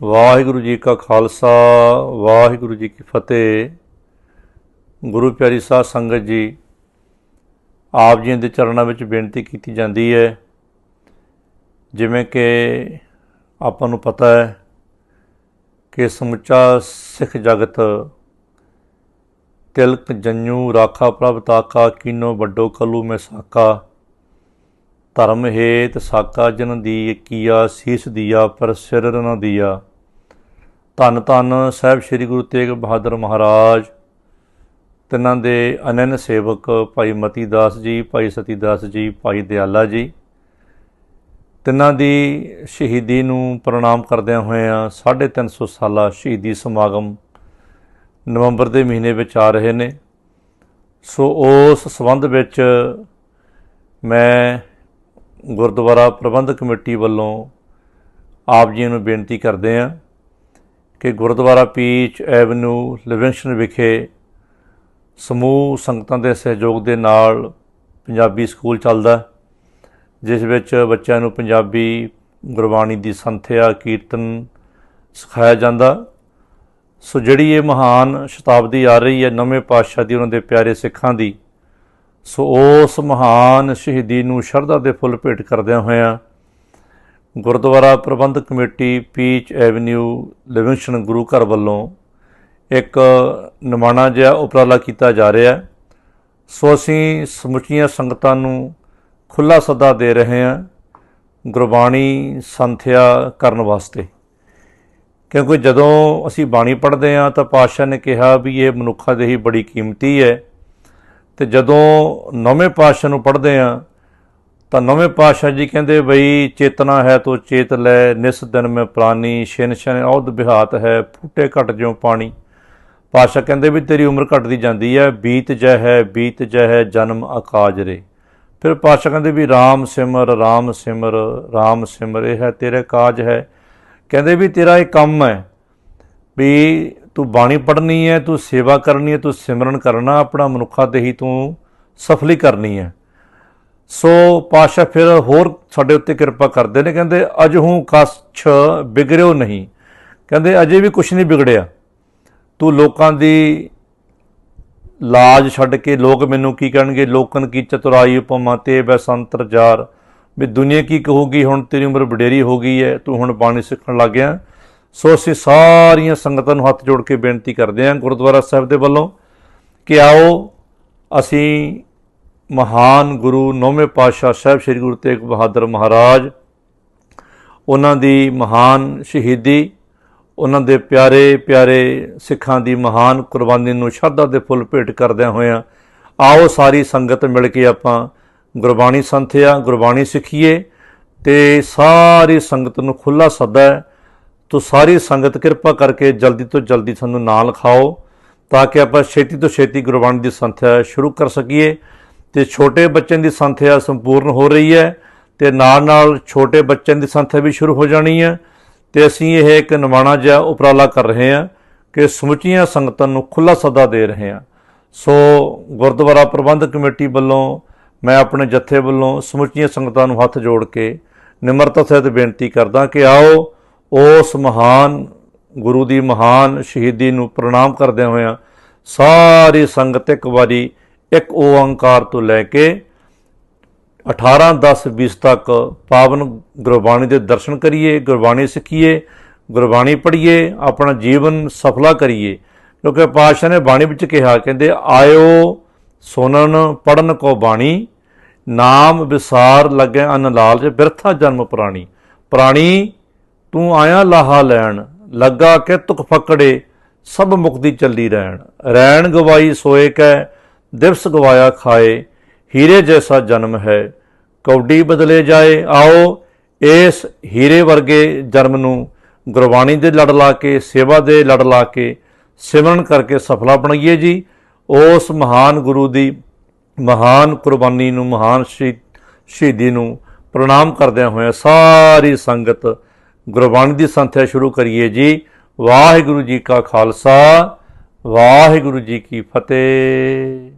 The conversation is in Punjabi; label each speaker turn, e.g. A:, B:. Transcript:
A: ਵਾਹਿਗੁਰੂ ਜੀ ਕਾ ਖਾਲਸਾ, ਵਾਹਿਗੁਰੂ ਜੀ ਕੀ ਫਤਿਹ। ਗੁਰੂ ਪਿਆਰੀ ਸਾਧ ਸੰਗਤ ਜੀ, ਆਪ ਜੀ ਦੇ ਚਰਨਾਂ ਵਿੱਚ ਬੇਨਤੀ ਕੀਤੀ ਜਾਂਦੀ ਹੈ, ਜਿਵੇਂ ਕਿ ਆਪਾਂ ਨੂੰ ਪਤਾ ਹੈ ਕਿ ਸਮੁੱਚਾ ਸਿੱਖ ਜਗਤ ਤਿਲਕ ਜੰਨੂ, ਰਾਖਾ ਪ੍ਰਭ, ਤਾਕਾ, ਕੀਨੋ, ਵੱਡੋ, ਕਲੂ ਮੈਂ ਸਾਕਾ ਧਰਮ ਹੇਤ ਸਾਕਾ ਜਨ ਦੀ ਕੀਆ, ਸੀਸ ਦੀਆ, ਪਰ ਸਿਰ ਨ ਦੀਆ। ਧੰਨ ਧੰਨ ਸਾਹਿਬ ਸ੍ਰੀ ਗੁਰੂ ਤੇਗ ਬਹਾਦਰ ਮਹਾਰਾਜ। ਤਿੰਨਾਂ ਦੇ ਅਨੰਨ ਸੇਵਕ ਭਾਈ ਮਤੀ ਦਾਸ ਜੀ, ਭਾਈ ਸਤੀ ਦਾਸ ਜੀ, ਭਾਈ ਦਿਆਲਾ ਜੀ। ਤਿੰਨਾਂ ਦੀ ਸ਼ਹੀਦੀ ਨੂੰ ਪ੍ਰਣਾਮ ਕਰਦਿਆਂ ਹੋਇਆਂ 350 ਸਾਲਾ ਸ਼ਹੀਦੀ ਸਮਾਗਮ ਨਵੰਬਰ ਦੇ ਮਹੀਨੇ ਵਿੱਚ ਆ ਰਹੇ ਨੇ। ਸੋ ਉਸ ਸੰਬੰਧ ਵਿੱਚ ਮੈਂ ਗੁਰਦੁਆਰਾ ਪ੍ਰਬੰਧਕ ਕਮੇਟੀ ਵੱਲੋਂ ਆਪ ਜੀ ਨੂੰ ਬੇਨਤੀ ਕਰਦੇ ਹਾਂ ਕਿ ਗੁਰਦੁਆਰਾ ਪੀਚ ਐਵਨਿਊ ਲਿਵਿੰਗਸਟਨ ਵਿਖੇ ਸਮੂਹ ਸੰਗਤਾਂ ਦੇ ਸਹਿਯੋਗ ਦੇ ਨਾਲ ਪੰਜਾਬੀ ਸਕੂਲ ਚੱਲਦਾ ਜਿਸ ਵਿੱਚ ਬੱਚਿਆਂ ਨੂੰ ਪੰਜਾਬੀ ਗੁਰਬਾਣੀ ਦੀ ਸੰਥਿਆ, ਕੀਰਤਨ ਸਿਖਾਇਆ ਜਾਂਦਾ ਸੋ ਜਿਹੜੀ ਇਹ ਮਹਾਨ ਸ਼ਤਾਬਦੀ ਆ ਰਹੀ ਹੈ, ਨਵੇਂ ਪਾਤਸ਼ਾਹ ਦੀ, ਉਹਨਾਂ ਦੇ ਪਿਆਰੇ ਸਿੱਖਾਂ ਦੀ ਸੋ ਉਸ ਮਹਾਨ ਸ਼ਹੀਦੀ ਨੂੰ ਸ਼ਰਧਾ ਦੇ ਫੁੱਲ ਭੇਟ ਕਰਦਿਆਂ ਹੋਇਆਂ Gurdwara Prabandhak committee Peach Avenue Livingston ਗੁਰੂ ਘਰ ਵੱਲੋਂ ਇੱਕ ਨਿਮਾਣਾ ਜਿਹਾ ਉਪਰਾਲਾ ਕੀਤਾ ਜਾ ਰਿਹਾ ਹੈ। ਸੋ ਅਸੀਂ ਸਮੁੱਚੀਆਂ ਸੰਗਤਾਂ ਨੂੰ ਖੁੱਲਾ ਸੱਦਾ ਦੇ ਰਹੇ ਹਾਂ ਗੁਰਬਾਣੀ ਸੰਥਿਆ ਕਰਨ ਵਾਸਤੇ। ਕਿਉਂਕਿ ਜਦੋਂ ਅਸੀਂ ਬਾਣੀ ਪੜ੍ਹਦੇ ਹਾਂ ਤਾਂ ਪਾਤਸ਼ਾਹ ਨੇ ਕਿਹਾ ਵੀ ਇਹ ਮਨੁੱਖਾਂ ਦੇ ਹੀ ਬੜੀ ਕੀਮਤੀ ਹੈ। ਤੇ ਜਦੋਂ ਨੌਵੇਂ ਪਾਤਸ਼ਾਹ ਨੂੰ ਪੜ੍ਹਦੇ ਆ, ਤਾਂ ਨੌਵੇਂ ਪਾਤਸ਼ਾਹ ਜੀ ਕਹਿੰਦੇ ਬਈ ਚੇਤਨਾ ਹੈ ਤੋ ਚੇਤ ਲੈ, ਨਿਸ ਦਿਨ ਮੈਂ ਪ੍ਰਾਨੀ, ਛਿਨ ਛਿਨ ਔਦ ਬਿਹਾਤ ਹੈ, ਫੂਟੇ ਘਟ ਜਿਉ ਪਾਣੀ। ਪਾਤਸ਼ਾਹ ਕਹਿੰਦੇ ਵੀ ਤੇਰੀ ਉਮਰ ਘਟਦੀ ਜਾਂਦੀ ਹੈ, ਬੀਤ ਜੈ ਹੈ, ਬੀਤ ਜੈ ਹੈ, ਜਨਮ ਅਕਾਜ ਰੇ। ਫਿਰ ਪਾਤਸ਼ਾਹ ਕਹਿੰਦੇ ਵੀ RAM ਸਿਮਰ RAM ਸਿਮਰ RAM ਸਿਮਰ, ਇਹ ਹੈ ਤੇਰੇ ਕਾਜ ਹੈ। ਕਹਿੰਦੇ ਵੀ ਤੇਰਾ ਇਹ ਕੰਮ ਹੈ ਵੀ ਤੂੰ ਬਾਣੀ ਪੜ੍ਹਨੀ ਹੈ, ਤੂੰ ਸੇਵਾ ਕਰਨੀ ਹੈ, ਤੂੰ ਸਿਮਰਨ ਕਰਨਾ, ਆਪਣਾ ਮਨੁੱਖਾ ਤੇ ਹੀ ਤੂੰ ਸਫਲੀ ਕਰਨੀ ਹੈ। ਸੋ ਪਾਸ਼ਾ ਫਿਰ ਹੋਰ ਸਾਡੇ ਉੱਤੇ ਕਿਰਪਾ ਕਰਦੇ ਨੇ, ਕਹਿੰਦੇ ਅਜਹੂ ਕਛ ਬਿਗੜਿਓ ਨਹੀਂ। ਕਹਿੰਦੇ, ਅਜੇ ਵੀ ਕੁਝ ਨਹੀਂ ਵਿਗੜਿਆ। ਤੂੰ ਲੋਕਾਂ ਦੀ ਲਾਜ ਛੱਡ ਕੇ, ਲੋਕ ਮੈਨੂੰ ਕੀ ਕਹਿਣਗੇ? ਲੋਕਨ ਕੀ ਚਤੁਰਾਈ ਉਪਮਾ, ਤੇ ਬੈਸੰਤਰ ਜਾਰ। ਵੀ ਦੁਨੀਆ ਕੀ ਕਹੂਗੀ? ਹੁਣ ਤੇਰੀ ਉਮਰ ਵਡੇਰੀ ਹੋ ਗਈ ਹੈ, ਤੂੰ ਹੁਣ ਬਾਣੀ ਸਿੱਖਣ ਲੱਗ ਗਿਆ। ਸੋ ਅਸੀਂ ਸਾਰੀਆਂ ਸੰਗਤਾਂ ਨੂੰ ਹੱਥ ਜੋੜ ਕੇ ਬੇਨਤੀ ਕਰਦੇ ਹਾਂ ਗੁਰਦੁਆਰਾ ਸਾਹਿਬ ਦੇ ਵੱਲੋਂ ਕਿ ਆਓ ਅਸੀਂ ਮਹਾਨ ਗੁਰੂ ਨੌਵੇਂ ਪਾਤਸ਼ਾਹ ਸਾਹਿਬ ਸ੍ਰੀ ਗੁਰੂ ਤੇਗ ਬਹਾਦਰ ਮਹਾਰਾਜ, ਉਹਨਾਂ ਦੀ ਮਹਾਨ ਸ਼ਹੀਦੀ, ਉਹਨਾਂ ਦੇ ਪਿਆਰੇ ਪਿਆਰੇ ਸਿੱਖਾਂ ਦੀ ਮਹਾਨ ਕੁਰਬਾਨੀ ਨੂੰ ਸ਼ਰਧਾ ਦੇ ਫੁੱਲ ਭੇਟ ਕਰਦਿਆਂ ਹੋਇਆਂ ਆਓ ਸਾਰੀ ਸੰਗਤ ਮਿਲ ਕੇ ਆਪਾਂ ਗੁਰਬਾਣੀ ਸੰਥਿਆ, ਗੁਰਬਾਣੀ ਸਿੱਖੀਏ ਤੇ ਸਾਰੀ ਸੰਗਤ ਨੂੰ ਖੁੱਲਾ ਸੱਦਾ ਹੈ ਤੋਂ ਸਾਰੀ ਸੰਗਤ ਕਿਰਪਾ ਕਰਕੇ ਜਲਦੀ ਤੋਂ ਜਲਦੀ ਸਾਨੂੰ ਨਾਂ ਲਿਖਾਓ ਤਾਂ ਕਿ ਆਪਾਂ ਛੇਤੀ ਤੋਂ ਛੇਤੀ ਗੁਰਬਾਣੀ ਦੀ ਸੰਥਿਆ ਸ਼ੁਰੂ ਕਰ ਸਕੀਏ ਤੇ ਛੋਟੇ ਬੱਚਿਆਂ ਦੀ ਸੰਥਿਆ ਸੰਪੂਰਨ ਹੋ ਰਹੀ ਹੈ ਤੇ ਨਾਲ ਨਾਲ ਛੋਟੇ ਬੱਚਿਆਂ ਦੀ ਸੰਥਿਆ ਵੀ ਸ਼ੁਰੂ ਹੋ ਜਾਣੀ ਹੈ ਤੇ ਅਸੀਂ ਇਹ ਇੱਕ ਨਿਮਾਣਾ ਜਿਹਾ ਉਪਰਾਲਾ ਕਰ ਰਹੇ ਹਾਂ ਕਿ ਸਮੁੱਚੀਆਂ ਸੰਗਤਾਂ ਨੂੰ ਖੁੱਲਾ ਸੱਦਾ ਦੇ ਰਹੇ ਹਾਂ। ਸੋ ਗੁਰਦੁਆਰਾ ਪ੍ਰਬੰਧਕ ਕਮੇਟੀ ਵੱਲੋਂ, ਮੈਂ ਆਪਣੇ ਜਥੇ ਵੱਲੋਂ ਸਮੁੱਚੀਆਂ ਸੰਗਤਾਂ ਨੂੰ ਹੱਥ ਜੋੜ ਕੇ ਨਿਮਰਤਾ ਸਹਿਤ ਬੇਨਤੀ ਕਰਦਾ ਕਿ ਆਓ ਉਸ ਮਹਾਨ ਗੁਰੂ ਦੀ ਮਹਾਨ ਸ਼ਹੀਦੀ ਨੂੰ ਪ੍ਰਣਾਮ ਕਰਦਿਆਂ ਹੋਇਆਂ ਸਾਰੀ ਸੰਗਤ ਇੱਕ ਵਾਰੀ ਇੱਕ ਓੰਕਾਰ ਤੋਂ ਲੈ ਕੇ 18 10 20 ਤੱਕ ਪਾਵਨ ਗੁਰਬਾਣੀ ਦੇ ਦਰਸ਼ਨ ਕਰੀਏ, ਗੁਰਬਾਣੀ ਸਿੱਖੀਏ, ਗੁਰਬਾਣੀ ਪੜ੍ਹੀਏ, ਆਪਣਾ ਜੀਵਨ ਸਫਲਾ ਕਰੀਏ। ਕਿਉਂਕਿ ਪਾਤਸ਼ਾਹ ਨੇ ਬਾਣੀ ਵਿੱਚ ਕਿਹਾ, ਕਹਿੰਦੇ, ਆਇਓ ਸੁਨਨ ਪੜਨ ਕੋ ਬਾਣੀ, ਨਾਮ ਵਿਸਾਰ ਲੱਗੈ ਅਨ ਲਾਲਚ ਬਿਰਥਾ ਜਨਮ ਪ੍ਰਾਣੀ। ਪ੍ਰਾਣੀ ਤੂੰ ਆਇਆ ਲਾਹਾ ਲੈਣ, ਲੱਗਾ ਕਿ ਤੁਕ ਫਕੜੇ, ਸਭ ਮੁਕਦੀ ਚੱਲੀ ਰਹਿਣ। ਰਹਿਣ ਗਵਾਈ ਸੋਏ ਕੈ, ਦਿਵਸ ਗਵਾਇਆ ਖਾਏ, ਹੀਰੇ ਜੈਸਾ ਜਨਮ ਹੈ। ਕੌਡੀ ਬਦਲੇ ਜਾਏ, ਆਓ ਇਸ ਹੀਰੇ ਵਰਗੇ ਜਨਮ ਨੂੰ ਗੁਰਬਾਣੀ ਦੇ ਲੜ ਲਾ ਕੇ, ਸੇਵਾ ਦੇ ਲੜ ਲਾ ਕੇ, ਸਿਮਰਨ ਕਰਕੇ ਸਫਲਾ ਬਣਾਈਏ ਜੀ। ਉਸ ਮਹਾਨ ਗੁਰੂ ਦੀ ਮਹਾਨ ਕੁਰਬਾਨੀ ਨੂੰ, ਮਹਾਨ ਸ਼ਹੀਦੀ ਨੂੰ ਪ੍ਰਣਾਮ ਕਰਦਿਆਂ ਹੋਇਆ ਸਾਰੀ ਸੰਗਤ ਗੁਰਬਾਣੀ ਦੀ ਸੰਥਿਆ ਸ਼ੁਰੂ ਕਰੀਏ ਜੀ। ਵਾਹਿਗੁਰੂ ਜੀ ਕਾ ਖਾਲਸਾ ਵਾਹਿਗੁਰੂ ਜੀ ਕੀ ਫਤਿਹ।